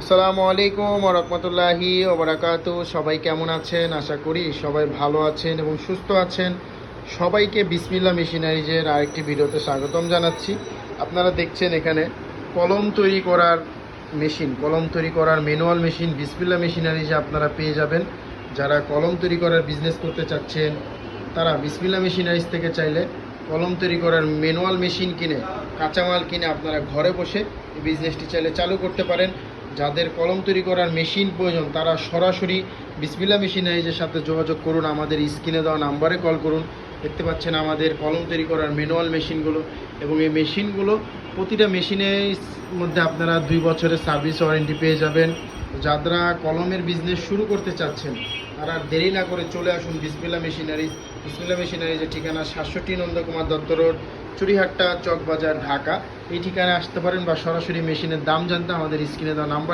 আসসালামু আলাইকুম রহমতুল্লাহি ওবরাকাতু সবাই কেমন আছেন? আশা করি সবাই ভালো আছেন এবং সুস্থ আছেন। সবাইকে বিসমিল্লা মেশিনারিজের আরেকটি ভিডিওতে স্বাগতম জানাচ্ছি। আপনারা দেখছেন এখানে কলম তৈরি করার মেশিন, কলম তৈরি করার ম্যানুয়াল মেশিন বিসমিল্লা মেশিনারিজে আপনারা পেয়ে যাবেন। যারা কলম তৈরি করার বিজনেস করতে চাচ্ছেন, তারা বিসমিল্লা মেশিনারিজ থেকে চাইলে কলম তৈরি করার ম্যানুয়াল মেশিন কিনে, কাঁচামাল কিনে আপনারা ঘরে বসে এই বিজনেসটি চাইলে চালু করতে পারেন। যাদের কলম তৈরি করার মেশিন প্রয়োজন, তারা সরাসরি বিসমিল্লা মেশিনারিজের সাথে যোগাযোগ করুন, আমাদের স্ক্রিনে দেওয়া নাম্বারে কল করুন। দেখতে পাচ্ছেন আমাদের কলম তৈরি করার ম্যানুয়াল মেশিনগুলো এবং এই মেশিনগুলো প্রতিটা মেশিনের মধ্যে আপনারা দুই বছরের সার্ভিস ওয়ারেন্টি পেয়ে যাবেন। যারা কলমের বিজনেস শুরু করতে চাচ্ছেন, তারা আর দেরি না করে চলে আসুন বিসমিল্লা মেশিনারিজ। বিসমিল্লা মেশিনারিজের ঠিকানা সাতষট্টি নন্দকুমার দত্ত রোড চুরিহাট্টা চকবাজার, ঢাকা। এই ঠিকানায় আসতে পারেন বা সরাসরি মেশিনের দাম জানতে আমাদের স্ক্রিনে দেওয়া নাম্বারে